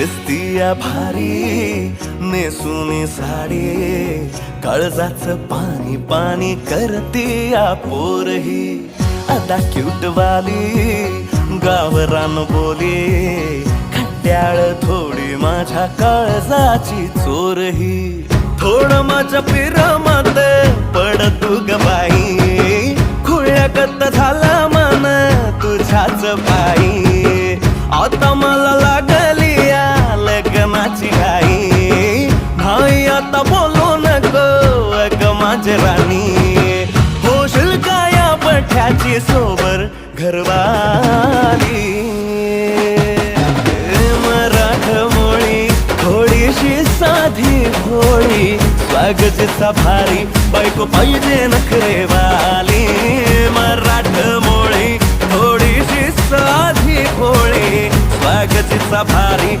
दिसतीया भारी नेसुनी साडी काळजाच पाणी पाणी करतीया पोरही. आता क्यूट वाली गावरान बोली खट्याळ थोडी माझ्या काळजाची चोरही. थोडं माझ्या पिरामात पड तू ग बाई कत्त झाला मन तुझ्याच पायी बोलू नको अग माझे राणी. होशील का या पठ्याची सोबर घरवाली? मराठमोळी थोडीशी साधी भोळी स्वागतीचा भारी बायको पाहिजे नखरेवाली. मराठमोळी थोडीशी साधी भोळी स्वागतीचा भारी